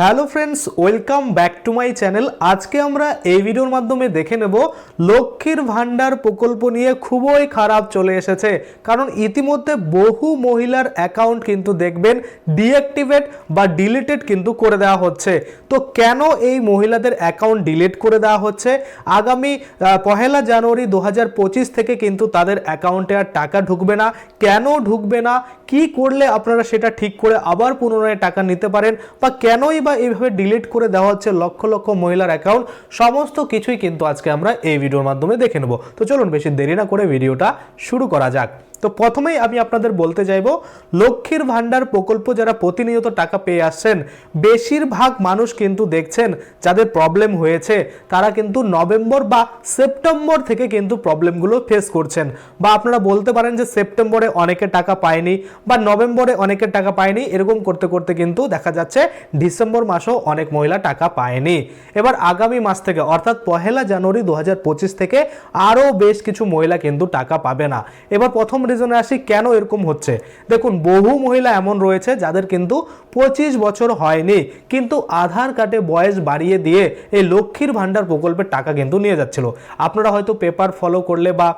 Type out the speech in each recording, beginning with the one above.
Hello friends, welcome back to my channel. আজকে আমরা এই ভিডিওর মাধ্যমে দেখে নেব লক্ষ্মীর ভাণ্ডার প্রকল্প নিয়ে খুবই খারাপ চলে এসেছে। কারণ ইতিমধ্যে বহু মহিলার অ্যাকাউন্ট কিন্তু দেখবেন ডিঅ্যাক্টিভেট বা ডিলিটেড কিন্তু করে দেওয়া হচ্ছে। তো কেন এই মহিলাদের অ্যাকাউন্ট ডিলিট করে দেওয়া হচ্ছে? আগামী পহেলা জানুয়ারি দু হাজার পঁচিশ থেকে কিন্তু তাদের অ্যাকাউন্টে আর টাকা ঢুকবে না। কেন ঢুকবে না? কি করলে আপনারা সেটা ঠিক করে আবার পুনরায় টাকা নিতে পারেন? বা কেনই বা এইভাবে ডিলিট করে দেওয়া হচ্ছে লক্ষ লক্ষ মহিলার অ্যাকাউন্ট সমস্ত কিছুই কিন্তু আজকে আমরা এই ভিডিওর মাধ্যমে দেখে নেব। তো চলুন বেশি দেরি না করে ভিডিওটা শুরু করা যাক। তো প্রথমেই আমি আপনাদের বলতে চাইব, লক্ষ্মীর ভাণ্ডার প্রকল্প যারা প্রতিনিয়ত টাকা পেয়ে আসছেন, বেশিরভাগ মানুষ কিন্তু দেখছেন যাদের প্রবলেম হয়েছে, তারা কিন্তু নভেম্বর বা সেপ্টেম্বর থেকে কিন্তু প্রবলেমগুলো ফেস করছেন। বা আপনারা বলতে পারেন যে সেপ্টেম্বরে অনেকে টাকা পায়নি বা নভেম্বরে অনেকে টাকা পায়নি, এরকম করতে করতে কিন্তু দেখা যাচ্ছে ডিসেম্বর মাসেও অনেক মহিলা টাকা পায়নি। এবার আগামী মাস থেকে, অর্থাৎ পহেলা জানুয়ারি দু হাজার পঁচিশ থেকে আরও বেশ কিছু মহিলা কিন্তু টাকা পাবে না। এবার প্রথম রিজনে আসি, কেন এরকম হচ্ছে? দেখুন, বহু মহিলা এমন রয়েছে যাদের কিন্তু পঁচিশ বছর হয়নি, কিন্তু আধার কার্ডে বয়স বাড়িয়ে দিয়ে এই লক্ষ্মীর ভাণ্ডার প্রকল্পের টাকা কিন্তু নিয়ে যাচ্ছিল। আপনারা হয়তো পেপার ফলো করলে বা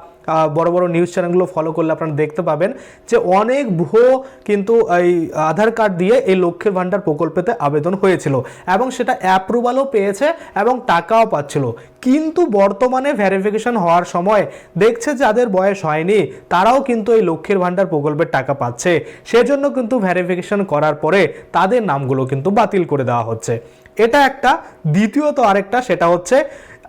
বড় বড় নিউজ চ্যানেলগুলো ফলো করলে আপনারা দেখতে পাবেন যে অনেক ভুয়ো কিন্তু এই আধার কার্ড দিয়ে এই লক্ষ্মীর ভাণ্ডার প্রকল্পেতে আবেদন হয়েছিল এবং সেটা অ্যাপ্রুভালও পেয়েছে এবং টাকাও পাচ্ছিল। কিন্তু বর্তমানে ভেরিফিকেশন হওয়ার সময় দেখছে যাদের বয়স হয়নি, তারাও কিন্তু এই লক্ষ্মীর ভাণ্ডার প্রকল্পের টাকা পাচ্ছে। সেজন্য কিন্তু ভেরিফিকেশন করার পরে তাদের নামগুলো কিন্তু বাতিল করে দেওয়া হচ্ছে। এটা একটা। দ্বিতীয়ত আরেকটা, সেটা হচ্ছে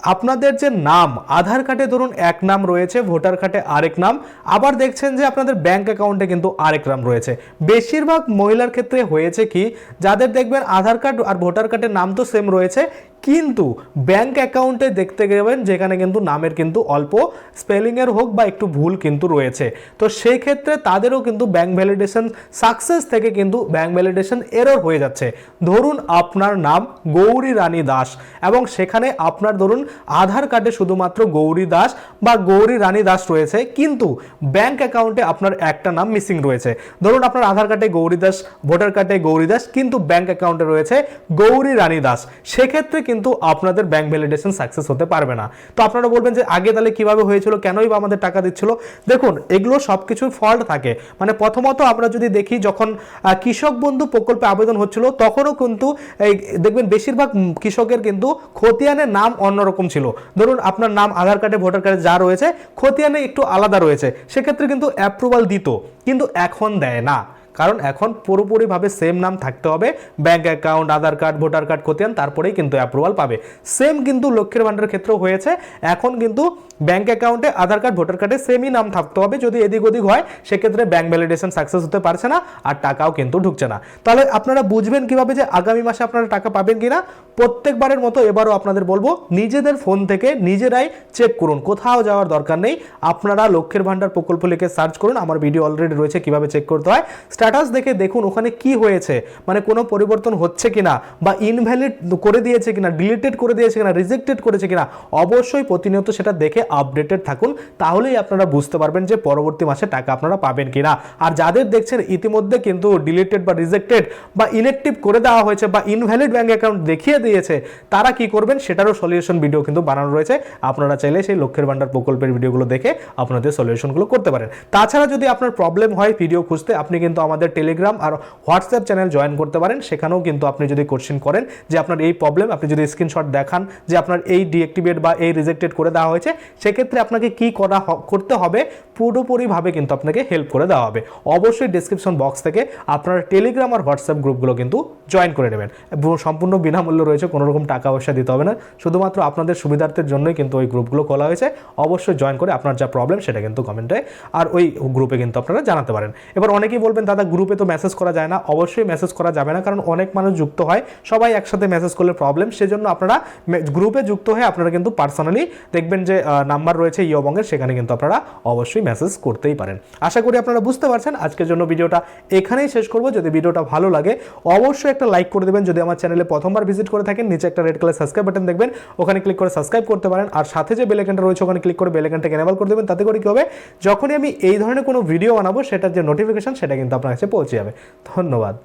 আপনাদের যে নাম, আধার কার্ডে ধরুন এক নাম রয়েছে, ভোটার কার্ডে আরেক নাম, আবার দেখছেন যে আপনাদের ব্যাংক অ্যাকাউন্টে কিন্তু আরেক নাম রয়েছে। বেশিরভাগ মহিলার ক্ষেত্রে হয়েছে কি, যাদের দেখবেন আধার কার্ড আর ভোটার কার্ডের নাম তো সেম রয়েছে কিন্তু ব্যাংক অ্যাকাউন্টে দেখতে গেবেন যেখানে কিন্তু নামের কিন্তু অল্প স্পেলিংয়ের হোক বা একটু ভুল কিন্তু রয়েছে। তো সেই ক্ষেত্রে তাদেরও কিন্তু ব্যাংক ভ্যালিডেশন সাকসেস থেকে কিন্তু ব্যাংক ভ্যালিডেশন এরর হয়ে যাচ্ছে। ধরুন আপনার নাম গৌরী রানী দাস এবং সেখানে আপনার ধরুন আধার কার্ডে শুধুমাত্র গৌরী দাস বা গৌরী রানী দাস রয়েছে, কিন্তু ব্যাংক অ্যাকাউন্টে আপনার একটা নাম মিসিং রয়েছে। ধরুন আপনার আধার কার্ডে গৌরী দাস ভোটার কার্ডে গৌরী দাস, কিন্তু ব্যাংক অ্যাকাউন্টে রয়েছে গৌরী রানী দাস। সেক্ষেত্রে কিন্তু আপনাদের ব্যাংক ভ্যালিডেশন সাকসেস হতে পারবে না। তো আপনারা বলবেন যে, আগে তাহলে কীভাবে হয়েছিল? কেনই বা আমাদের টাকা দিচ্ছিল? দেখুন, এগুলো সব কিছুর ফল্ট থাকে। মানে প্রথমত আমরা যদি দেখি, যখন কৃষক বন্ধু প্রকল্পে আবেদন হচ্ছিল, তখনও কিন্তু এই, দেখবেন বেশিরভাগ কৃষকের কিন্তু খতিয়ানের নাম অন্যরকম ছিল। ধরুন, আপনার নাম আধার কার্ডে, ভোটার কার্ডে যা রয়েছে, খতিয়ানে একটু আলাদা রয়েছে। সেক্ষেত্রে কিন্তু অ্যাপ্রুভাল দিত, কিন্তু এখন দেয় না। কারণ এখন পুরোপুরিভাবে সেম নাম থাকতে হবে। Bank account Aadhaar card voter card খতিয়ান তারপরেই কিন্তু অ্যাপ্রুভাল পাবে। সেম কিন্তু লক্ষ্মীর ভাণ্ডারের ক্ষেত্রেও হয়েছে। এখন কিন্তু ব্যাঙ্ক অ্যাকাউন্টে আধার কার্ড ভোটার কার্ডে সেমই নাম থাকতে হবে। যদি এদিক ওদিক হয়, সেক্ষেত্রে ব্যাঙ্ক ভ্যালিডেশন সাকসেস হতে পারছে না আর টাকাও কিন্তু ঢুকছে না। তাহলে আপনারা বুঝবেন কীভাবে যে আগামী মাসে আপনারা টাকা পাবেন কিনা? প্রত্যেকবারের মতো এবারও আপনাদের বলব, নিজেদের ফোন থেকে নিজেরাই চেক করুন। কোথাও যাওয়ার দরকার নেই। আপনারা লক্ষ্যের ভাণ্ডার প্রকল্প লিখে সার্চ করুন। আমার ভিডিও অলরেডি রয়েছে কীভাবে চেক করতে হয়। স্ট্যাটাস দেখে দেখুন ওখানে কি হয়েছে মানে কোনো পরিবর্তন হচ্ছে কিনা, বা ইনভ্যালিড করে দিয়েছে কিনা ডিলিটেড করে দিয়েছে কিনা রিজেক্টেড করেছে কিনা, অবশ্যই প্রতিনিয়ত সেটা দেখে আপডেটেড থাকুন, তাহলেই আপনারা বুঝতে পারবেন যে পরবর্তী মাসে টাকা আপনারা পাবেন কিনা। আর যাদের দেখছেন ইতিমধ্যে কিন্তু ডিলিটেড বা রিজেক্টেড বা ইনঅ্যাক্টিভ করে দেওয়া হয়েছে বা ইনভ্যালিড ব্যাঙ্ক অ্যাকাউন্ট দেখিয়ে দিয়েছে, তারা কি করবেন সেটারও সলিউশন ভিডিও কিন্তু বানানো রয়েছে। আপনারা চাইলে সেই লক্ষ্যের ভাণ্ডার প্রকল্পের ভিডিওগুলো দেখে আপনাদের সলিউশনগুলো করতে পারেন। তাছাড়া যদি আপনার প্রবলেম হয় ভিডিও খুঁজতে, আপনি কিন্তু আমাদের টেলিগ্রাম আর হোয়াটসঅ্যাপ চ্যানেল জয়েন করতে পারেন। সেখানেও কিন্তু আপনি যদি কোশ্চেন করেন যে আপনার এই প্রবলেম আপনি যদি স্ক্রিনশট দেখান যে আপনার এই ডিঅ্যাক্টিভেট বা এই রিজেক্টেড করে দেওয়া হয়েছে, সেক্ষেত্রে আপনাকে কি করা করতে হবে? পুরোপুরিভাবে কিন্তু আপনাকে হেল্প করে দেওয়া হবে। অবশ্যই ডিসক্রিপশন বক্স থেকে আপনার টেলিগ্রাম আর হোয়াটসঅ্যাপ গ্রুপগুলো কিন্তু জয়েন করে নেবেন। সম্পূর্ণ বিনামূল্য রয়েছে কোনো রকম টাকা পয়সা দিতে হবে না। শুধুমাত্র আপনাদের সুবিধার্থের জন্যই কিন্তু ওই গ্রুপগুলো খোলা হয়েছে। অবশ্যই জয়েন করে আপনার যা প্রবলেম সেটা কিন্তু কমেন্টে আর ওই গ্রুপে কিন্তু আপনারা জানাতে পারেন। এবার অনেকেই বলবেন, দাদা গ্রুপে তো মেসেজ করা যায় না, অবশ্যই মেসেজ করা যাবে না, কারণ অনেক মানুষ যুক্ত হয়, সবাই একসাথে মেসেজ করলে প্রবলেম সেজন্য আপনারা গ্রুপে যুক্ত হয়ে আপনারা কিন্তু পার্সোনালি দেখবেন যে নাম্বার রয়েছে ইয়বঙ্গের সেখানে কিন্তু আপনারা অবশ্যই মেসেজ করতেই পারেন। আশা করি আপনারা বুঝতে পারছেন, আজকের জন্য ভিডিওটা এখানেই শেষ করব। যদি ভিডিওটা ভালো লাগে, অবশ্যই একটা লাইক করে দেবেন। যদি আমার চ্যানেলে প্রথমবার ভিজিট করে থাকেন, নিচে একটা রেড কালার সাবস্ক্রাইব বাটন দেখবেন, ওখানে ক্লিক করে সাবস্ক্রাইব করতে পারেন, আর সাথে যে বেলাইকনটা রয়েছে, ওখানে ক্লিক করে বেলাইকনটাকে এনেবল করে দেবেন। তাতে করে কি হবে, যখনই আমি এই ধরনের কোনো ভিডিও বানাবো, সেটার যে নোটিফিকেশন সেটা কিন্তু আপনার কাছে পৌঁছে যাবে। ধন্যবাদ।